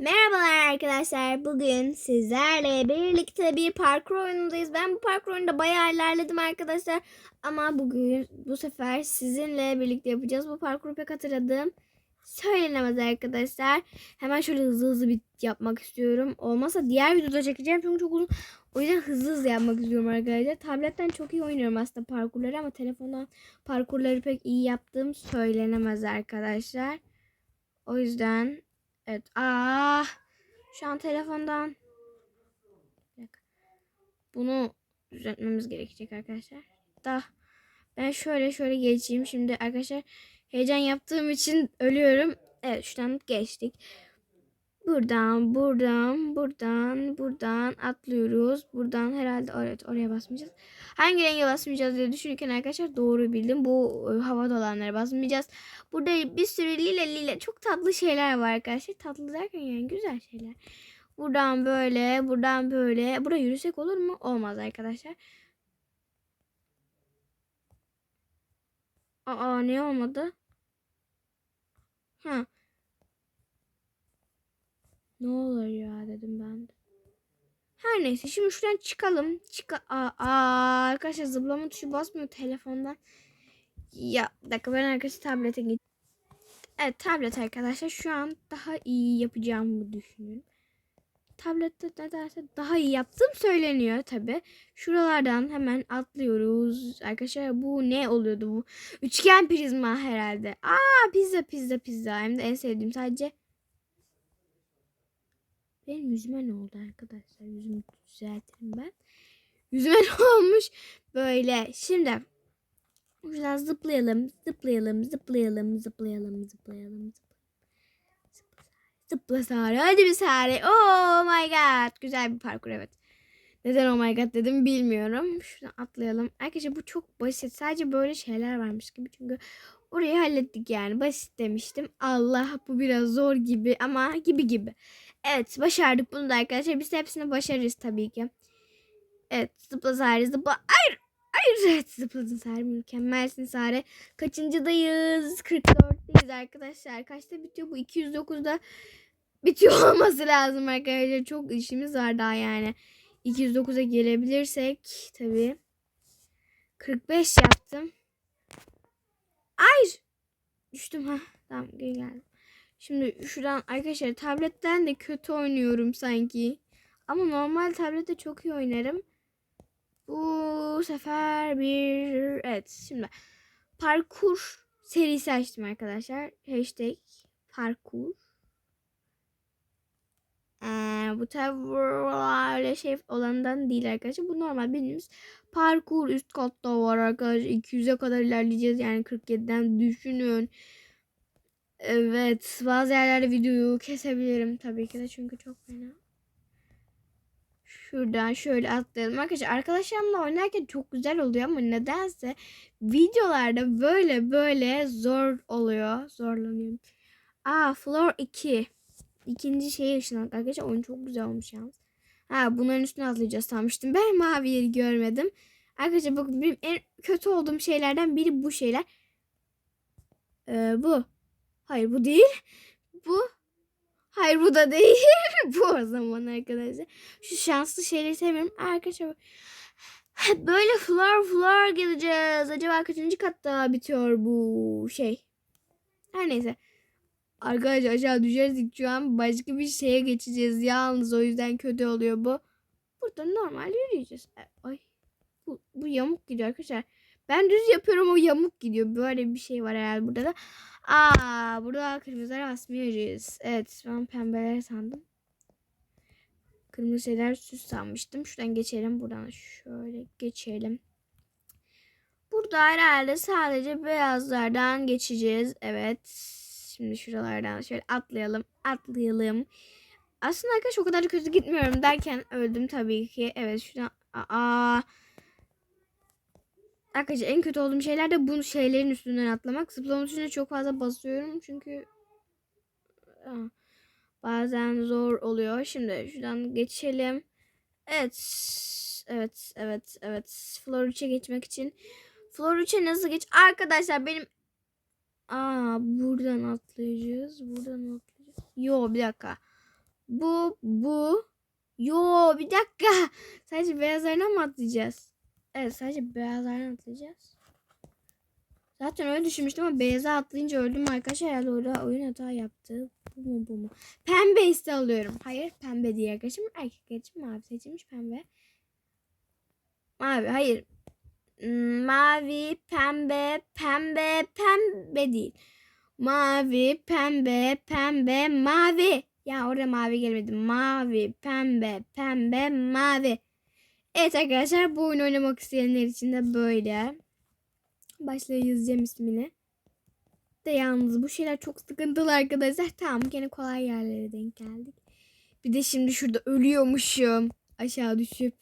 Merhabalar arkadaşlar. Bugün sizlerle birlikte bir parkur oyunundayız. Ben bu parkur oyununda bayağı ilerledim arkadaşlar. Ama bugün bu sefer sizinle birlikte yapacağız. Bu parkuru pek hatırladığım söylenemez arkadaşlar. Hemen şöyle hızlı hızlı bir yapmak istiyorum. Olmazsa diğer videoda çekeceğim çünkü çok uzun. O yüzden hızlı hızlı yapmak istiyorum arkadaşlar. Tabletten çok iyi oynuyorum aslında parkurları ama telefondan parkurları pek iyi yaptığım söylenemez arkadaşlar. O yüzden Evet. Aa, şu an telefondan. Bunu düzeltmemiz gerekecek arkadaşlar. Da ben şöyle şöyle geçeyim. Şimdi arkadaşlar heyecan yaptığım için ölüyorum. Evet şuradan geçtik. Buradan, buradan, buradan, buradan atlıyoruz. Buradan herhalde evet oraya basmayacağız. Hangi renge basmayacağız diye düşünürken arkadaşlar doğru bildim. Bu e, havada olanlara basmayacağız. Burada bir sürü lile lile çok tatlı şeyler var arkadaşlar. Tatlı derken yani güzel şeyler. Buradan böyle, buradan böyle. Buraya yürüsek olur mu? Olmaz arkadaşlar. Aa ne olmadı? Ha. Ne olur ya dedim ben de. Her neyse şimdi şuradan çıkalım. Çık aa, aa, arkadaşlar zıplama tuşu basmıyor telefondan. Ya dakika ben arkadaşlar tablete git. Evet tablet arkadaşlar şu an daha iyi yapacağımı düşünüyorum. Tablette nedense daha iyi yaptığım söyleniyor tabi. Şuralardan hemen atlıyoruz. Arkadaşlar bu ne oluyordu bu? Üçgen prizma herhalde. Aa pizza pizza pizza. Hem de en sevdiğim sadece benim yüzüme ne oldu arkadaşlar? Yüzümü düzeltirim ben. Yüzüme ne olmuş? Böyle. Şimdi şuradan zıplayalım. Zıplayalım. Zıplayalım. Zıplayalım. Zıplayalım. Zıpla Sare. Hadi bir Sare. Oh my god. Güzel bir parkur evet. Neden oh my god dedim bilmiyorum. Şuradan atlayalım. Arkadaşlar bu çok basit. Sadece böyle şeyler varmış gibi. Çünkü orayı hallettik yani. Basit demiştim. Allah bu biraz zor gibi ama gibi gibi. Evet başardık bunu da arkadaşlar. Biz hepsini başarırız tabii ki. Evet zıpla Sare zıpla. Hayır. Hayır evet zıpladın Sare mükemmelsin Sare. Kaçıncıdayız? 44'teyiz arkadaşlar. Kaçta bitiyor bu? 209'da bitiyor olması lazım arkadaşlar. Çok işimiz var daha yani. 209'a gelebilirsek tabii. 45 yaptım. Hayır. Düştüm ha. Tamam geri geldim. Şimdi şuradan arkadaşlar tabletten de kötü oynuyorum sanki. Ama normal tablette çok iyi oynarım. Bu sefer bir evet şimdi parkur serisi açtım arkadaşlar. Hashtag parkur. Ee, bu tabi öyle şey olandan değil arkadaşlar. Bu normal bildiğimiz parkur üst katta var arkadaşlar. 200'e kadar ilerleyeceğiz. Yani 47'den düşünün. Evet. Bazı yerlerde videoyu kesebilirim tabii ki de. Çünkü çok fena. Şuradan şöyle atlayalım. Arkadaşlar arkadaşlarımla oynarken çok güzel oluyor ama nedense videolarda böyle böyle zor oluyor. Zorlanıyorum. Aa floor 2. İkinci şeye ışınlandık arkadaşlar. Oyun çok güzel olmuş yalnız. Ha bunların üstüne atlayacağız sanmıştım. Ben mavi yeri görmedim. Arkadaşlar bakın benim en kötü olduğum şeylerden biri bu şeyler. Ee, bu. Hayır bu değil. Bu. Hayır bu da değil. bu o zaman arkadaşlar. Şu şanslı şeyleri sevmiyorum. Arkadaşlar böyle floor floor gideceğiz. Acaba kaçıncı katta bitiyor bu şey? Her neyse. Arkadaşlar aşağı düşersek şu an başka bir şeye geçeceğiz. Yalnız o yüzden kötü oluyor bu. Burada normal yürüyeceğiz. Ay. Bu, bu yamuk gidiyor arkadaşlar. Ben düz yapıyorum o yamuk gidiyor. Böyle bir şey var herhalde burada da. Aa burada kırmızılara basmıyoruz. Evet ben pembeler sandım. Kırmızı şeyler süs sanmıştım. Şuradan geçelim. Buradan şöyle geçelim. Burada herhalde sadece beyazlardan geçeceğiz. Evet. Şimdi şuralardan şöyle atlayalım. Atlayalım. Aslında arkadaş o kadar da kötü gitmiyorum derken öldüm tabii ki. Evet şuradan. Aa. Arkadaşlar en kötü olduğum şeyler de bu şeylerin üstünden atlamak. Zıplama tuşuna çok fazla basıyorum çünkü bazen zor oluyor. Şimdi şuradan geçelim. Evet. Evet, evet, evet. Floor 3'e geçmek için. Floor 3'e nasıl geç? Arkadaşlar benim Aa buradan atlayacağız. Buradan atlayacağız. Yo bir dakika. Bu, bu. Yo bir dakika. Sadece beyazlarına mı atlayacağız? Evet sadece beyazlarına atlayacağız. Zaten öyle düşünmüştüm ama beyaza atlayınca öldüm arkadaşlar. Herhalde orada oyun hata yaptı. Bu mu bu mu? Pembe ise alıyorum. Hayır pembe diye arkadaşım. Erkek arkadaşım mavi seçilmiş pembe. Mavi hayır. Hmm, Mavi, pembe, pembe, pembe değil. Mavi, pembe, pembe, mavi. Ya orada mavi gelmedi. Mavi, pembe, pembe, mavi. Evet arkadaşlar bu oyunu oynamak isteyenler için de böyle. Başlığa yazacağım ismini. De yalnız bu şeyler çok sıkıntılı arkadaşlar. Tamam gene kolay yerlere denk geldik. Bir de şimdi şurada ölüyormuşum. Aşağı düşüp.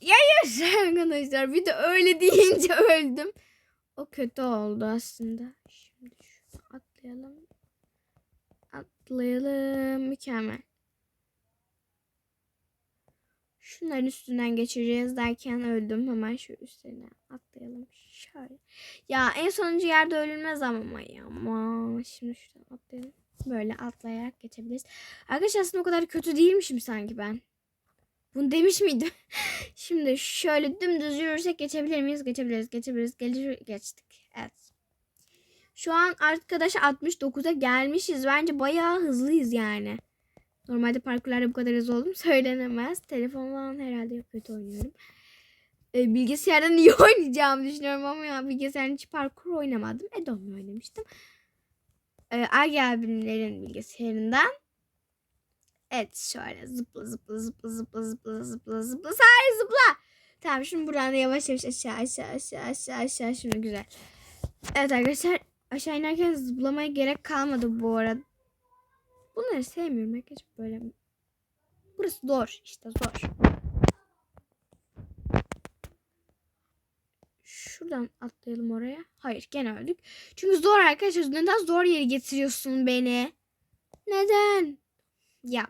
Ya ya arkadaşlar bir de öyle deyince öldüm. O kötü oldu aslında. Şimdi şunu atlayalım. Atlayalım. Mükemmel. Şunların üstünden geçireceğiz derken öldüm. Hemen şu üstüne atlayalım. Şöyle. Ya en sonuncu yerde ölünmez ama ya. Ama şimdi şuradan atlayalım. Böyle atlayarak geçebiliriz. Arkadaşlar aslında o kadar kötü değilmişim sanki ben. Bunu demiş miydim? Şimdi şöyle dümdüz yürürsek geçebilir miyiz? Geçebiliriz, geçebiliriz. Gelir, geçtik. Evet. Şu an arkadaşlar 69'a gelmişiz. Bence bayağı hızlıyız yani. Normalde parkurlarda bu kadar hızlı olduğum söylenemez. Telefondan herhalde kötü oynuyorum. Ee, bilgisayardan iyi oynayacağımı düşünüyorum ama ya bilgisayarın hiç parkur oynamadım. Adobe oynamıştım. Ee, Agi abimlerin bilgisayarından. Evet şöyle zıpla zıpla zıpla zıpla zıpla zıpla zıpla Hayır zıpla. Tamam şimdi buradan da yavaş yavaş aşağı aşağı aşağı aşağı aşağı şimdi güzel. Evet arkadaşlar aşağı inerken zıplamaya gerek kalmadı bu arada. Bunları sevmiyorum arkadaşlar böyle. Burası zor işte zor. Şuradan atlayalım oraya. Hayır gene öldük. Çünkü zor arkadaşlar. Neden zor yere getiriyorsun beni? Neden? Ya.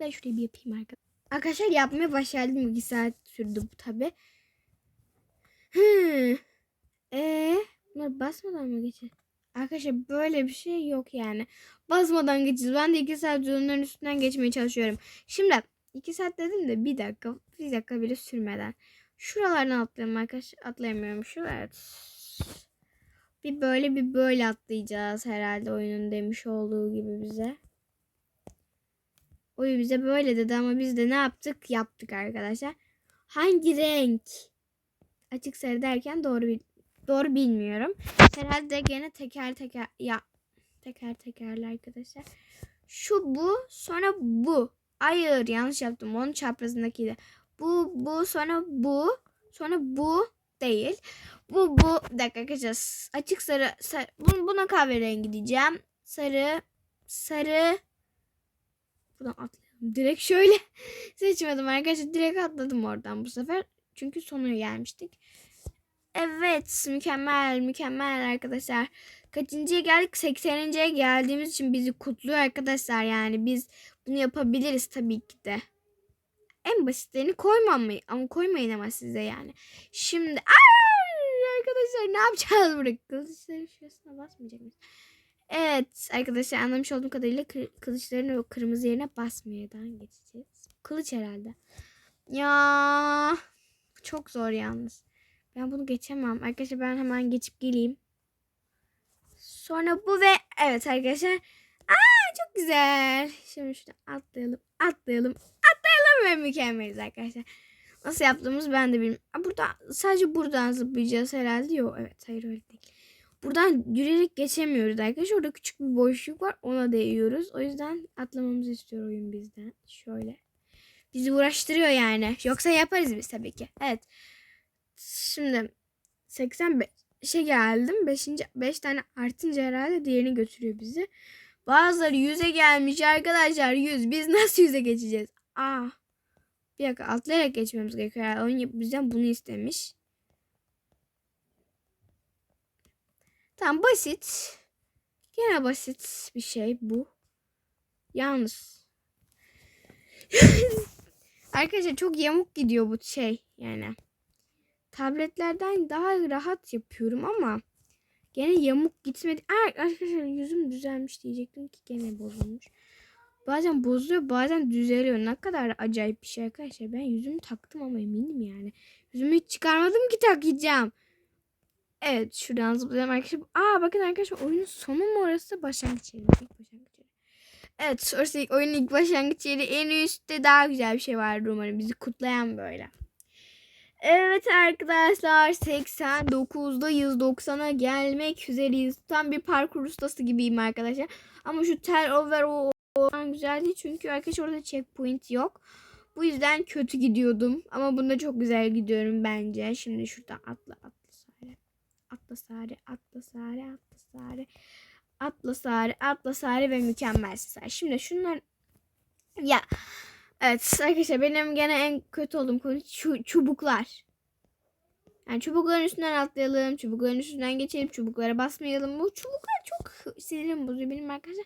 Ben şurayı bir yapayım arkadaşlar. Arkadaşlar yapmaya başladım. Bir saat sürdü bu tabi. Hmm. Ee, bunlar basmadan mı geçer? Arkadaşlar böyle bir şey yok yani. Basmadan geçeceğiz. Ben de iki saat onların üstünden geçmeye çalışıyorum. Şimdi iki saat dedim de bir dakika bir dakika bile sürmeden. Şuralardan atlayalım arkadaşlar. Atlayamıyorum şu evet. Bir böyle bir böyle atlayacağız herhalde oyunun demiş olduğu gibi bize. Oyun bize böyle dedi ama biz de ne yaptık? Yaptık arkadaşlar. Hangi renk? Açık sarı derken doğru doğru bilmiyorum. Herhalde gene teker teker ya teker tekerli arkadaşlar. Şu bu sonra bu. Hayır yanlış yaptım. Onun çaprazındakiydi. Bu bu sonra bu sonra bu değil. Bu bu bir dakika arkadaşlar. Açık sarı, sarı bun- buna kahverengi diyeceğim. Sarı sarı Buradan atlayalım. Direkt şöyle seçmedim arkadaşlar. Direkt atladım oradan bu sefer. Çünkü sonuna gelmiştik. Evet mükemmel mükemmel arkadaşlar. Kaçıncıya geldik? 80'inciye geldiğimiz için bizi kutluyor arkadaşlar. Yani biz bunu yapabiliriz tabii ki de. En basitlerini koymamayı ama koymayın ama size yani. Şimdi Ay, arkadaşlar ne yapacağız burada? Kılıçların şurasına basmayacak mıyız? Evet arkadaşlar anlamış olduğum kadarıyla kı- kılıçların o kırmızı yerine basmayadan geçeceğiz. Kılıç herhalde. Ya çok zor yalnız. Ben bunu geçemem. Arkadaşlar ben hemen geçip geleyim. Sonra bu ve evet arkadaşlar. Aa çok güzel. Şimdi şuradan atlayalım. Atlayalım. Atlayalım ve mükemmeliz arkadaşlar. Nasıl yaptığımız ben de bilmiyorum. Burada sadece buradan zıplayacağız herhalde. Yok evet hayır öyle değil. Buradan yürüyerek geçemiyoruz arkadaşlar. Orada küçük bir boşluk var. Ona değiyoruz. O yüzden atlamamızı istiyor oyun bizden. Şöyle. Bizi uğraştırıyor yani. Yoksa yaparız biz tabii ki. Evet. Şimdi 85 şey geldim. 5. 5 tane artınca herhalde diğerini götürüyor bizi. Bazıları 100'e gelmiş arkadaşlar. 100. Biz nasıl 100'e geçeceğiz? Aa. Bir dakika atlayarak geçmemiz gerekiyor. Yani oyun bizden bunu istemiş. Tamam basit. Gene basit bir şey bu. Yalnız. Arkadaşlar çok yamuk gidiyor bu şey yani. Tabletlerden daha rahat yapıyorum ama gene yamuk gitmedi. Aa, arkadaşlar yüzüm düzelmiş diyecektim ki gene bozulmuş. bazen bozuyor bazen düzeliyor. Ne kadar acayip bir şey arkadaşlar. Ben yüzümü taktım ama eminim yani. Yüzümü hiç çıkarmadım ki takacağım. Evet şuradan zıplayalım arkadaşlar. Aa bakın arkadaşlar oyunun sonu mu orası başlangıç yeri. İlk başlangıç yeri. Evet orası ilk, oyunun ilk başlangıç yeri. En üstte daha güzel bir şey vardır umarım. Bizi kutlayan böyle. Evet arkadaşlar 89'da 190'a gelmek üzereyiz. Tam bir parkur ustası gibiyim arkadaşlar. Ama şu tel over o olan güzel değil çünkü arkadaşlar orada checkpoint yok. Bu yüzden kötü gidiyordum. Ama bunda çok güzel gidiyorum bence. Şimdi şuradan atla atla sare. Atla sare atla sare atla sare. Atla sare atla sare ve mükemmel sare. Şimdi şunlar ya Evet arkadaşlar benim gene en kötü olduğum konu çu- çubuklar. Yani çubukların üstünden atlayalım, çubukların üstünden geçelim, çubuklara basmayalım. Bu çubuklar çok sinirim bozuyor benim arkadaşlar.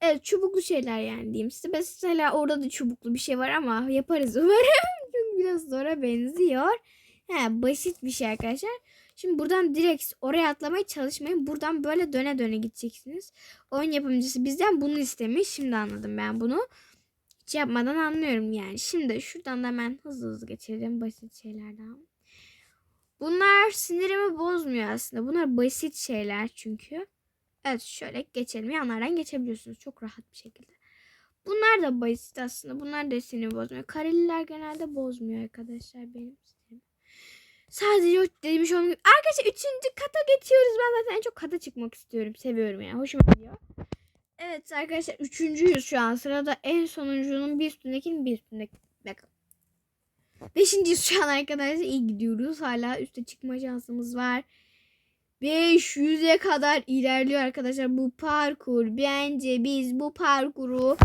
Evet çubuklu şeyler yani diyeyim size. Mesela orada da çubuklu bir şey var ama yaparız umarım. Çünkü biraz zora benziyor. He, basit bir şey arkadaşlar. Şimdi buradan direkt oraya atlamaya çalışmayın. Buradan böyle döne döne gideceksiniz. Oyun yapımcısı bizden bunu istemiş. Şimdi anladım ben bunu yapmadan anlıyorum yani. Şimdi şuradan da hemen hızlı hızlı geçelim basit şeylerden. Bunlar sinirimi bozmuyor aslında. Bunlar basit şeyler çünkü. Evet şöyle geçelim. Yanlardan geçebiliyorsunuz çok rahat bir şekilde. Bunlar da basit aslında. Bunlar da sinirimi bozmuyor. Kareliler genelde bozmuyor arkadaşlar benim sinirimi. Sadece o demiş gibi. Arkadaşlar üçüncü kata geçiyoruz. Ben zaten en çok kata çıkmak istiyorum. Seviyorum yani. Hoşuma gidiyor. Evet arkadaşlar üçüncüyüz şu an. Sırada en sonuncunun bir üstündekinin bir üstündeki. Bakın. Beşinciyiz şu an arkadaşlar. İyi gidiyoruz. Hala üste çıkma şansımız var. 500'e kadar ilerliyor arkadaşlar bu parkur. Bence biz bu parkuru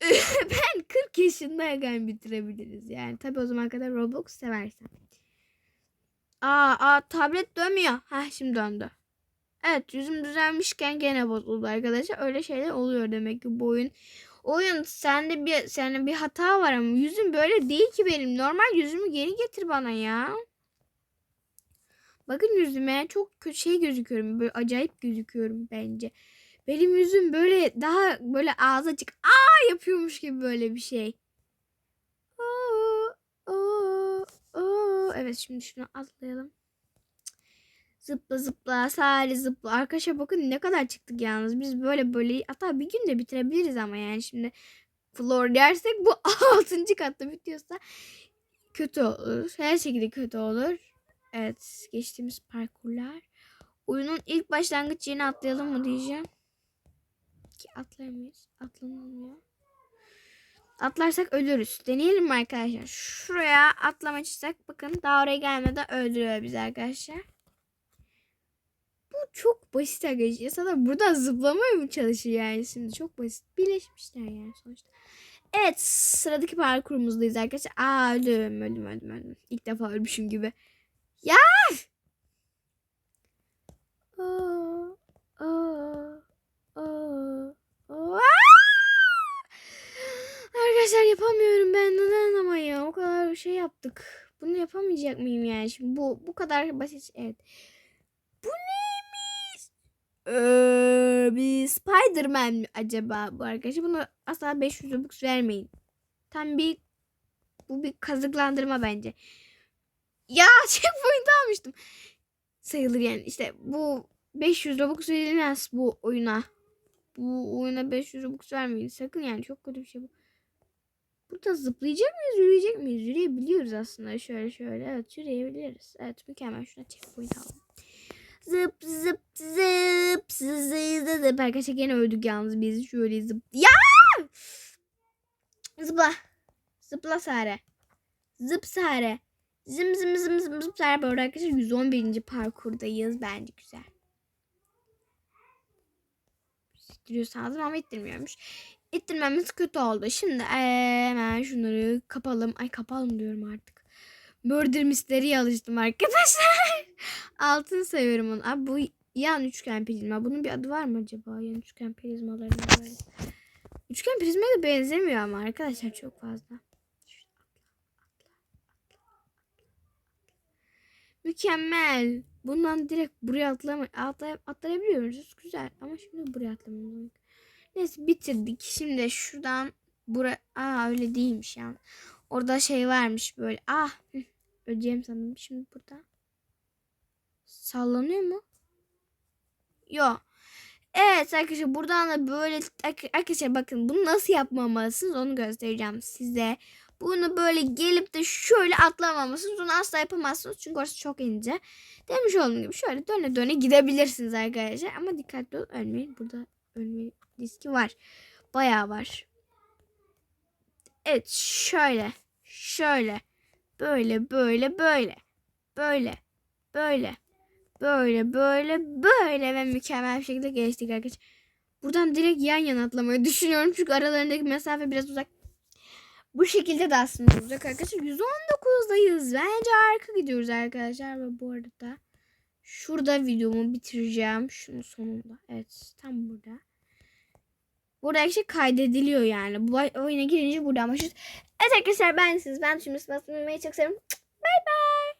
ben 40 yaşındayken bitirebiliriz. Yani tabii o zaman kadar Roblox seversen. Aa, aa tablet dönmüyor. Ha şimdi döndü. Evet yüzüm düzelmişken gene bozuldu arkadaşlar. Öyle şeyler oluyor demek ki bu oyun. Oyun sende bir sende bir hata var ama yüzüm böyle değil ki benim. Normal yüzümü geri getir bana ya. Bakın yüzüme çok kötü şey gözüküyorum. Böyle acayip gözüküyorum bence. Benim yüzüm böyle daha böyle ağzı açık aa yapıyormuş gibi böyle bir şey. Aa, aa, aa. Evet şimdi şunu atlayalım. Zıpla zıpla sadece zıpla. Arkadaşlar bakın ne kadar çıktık yalnız. Biz böyle böyle hatta bir günde bitirebiliriz ama yani şimdi floor dersek bu 6. katta bitiyorsa kötü olur. Her şekilde kötü olur. Evet geçtiğimiz parkurlar. Oyunun ilk başlangıç yerini atlayalım mı diyeceğim. Ki atlayamayız. Atlanılmıyor. Atlarsak ölürüz. Deneyelim mi arkadaşlar? Şuraya atlama çıksak bakın daha oraya gelmeden öldürüyor bizi arkadaşlar. Çok basit arkadaşlar. Sana buradan zıplamaya mı çalışıyor yani şimdi? Çok basit. Birleşmişler yani sonuçta. Evet sıradaki parkurumuzdayız arkadaşlar. Aa öldüm öldüm öldüm öldüm. İlk defa ölmüşüm gibi. Ya! Aa, aa, aa, aa. Arkadaşlar yapamıyorum ben neden ama ya o kadar şey yaptık. Bunu yapamayacak mıyım yani şimdi bu bu kadar basit evet. Bu neymiş? Ee, bir Spider-Man mi acaba bu arkadaşlar? Buna asla 500 Robux vermeyin. Tam bir bu bir kazıklandırma bence. Ya checkpoint almıştım. Sayılır yani işte bu 500 Robux verilmez bu oyuna. Bu oyuna 500 Robux vermeyin. Sakın yani çok kötü bir şey bu. Burada zıplayacak mıyız, yürüyecek miyiz? Yürüyebiliyoruz aslında. Şöyle şöyle. Evet yürüyebiliriz. Evet mükemmel. Şuna checkpoint alalım. Zıp zıp zıp zıp zıp zıp. Arkadaşlar gene öldük yalnız biz. Şöyle zıp. Ya! Zıpla. Zıpla Sare. Zıp Sare. Zım zım zım zım zım Sare. Bu arkadaşlar 111. parkurdayız. Bence güzel. İttiriyor sandım ama ittirmiyormuş. İttirmemiz kötü oldu. Şimdi hemen şunları kapalım. Ay kapalım diyorum artık. Murder Mystery'ye alıştım arkadaşlar. Altın seviyorum onu. Abi bu yan üçgen prizma. Bunun bir adı var mı acaba? Yan üçgen prizmalarının böyle. Üçgen prizmaya da benzemiyor ama arkadaşlar çok fazla. Mükemmel. Bundan direkt buraya atlama, atla, atlayabiliyoruz. Güzel. Ama şimdi buraya atlamamız Neyse bitirdik. Şimdi şuradan bura Aa öyle değilmiş yani. Orada şey varmış böyle. Ah hı, öleceğim sandım. Şimdi burada. Sallanıyor mu? Yok. Evet arkadaşlar buradan da böyle arkadaşlar bakın bunu nasıl yapmamalısınız onu göstereceğim size. Bunu böyle gelip de şöyle atlamamalısınız. Bunu asla yapamazsınız çünkü orası çok ince. Demiş olduğum gibi şöyle döne döne gidebilirsiniz arkadaşlar. Ama dikkatli olun ölmeyin. Burada ölme riski var. Bayağı var. Evet şöyle. Şöyle. Böyle böyle böyle. Böyle. Böyle. Böyle böyle böyle ve mükemmel bir şekilde geçtik arkadaşlar. Buradan direkt yan yana atlamayı düşünüyorum. Çünkü aralarındaki mesafe biraz uzak. Bu şekilde de aslında olacak arkadaşlar. 119'dayız. Bence harika gidiyoruz arkadaşlar. Ve bu arada şurada videomu bitireceğim. Şunun sonunda. Evet tam burada. Burada her şey kaydediliyor yani. Bu oyuna girince buradan başlıyoruz. Evet arkadaşlar ben siz. Ben şimdi basmayı çok seviyorum. Bay bay.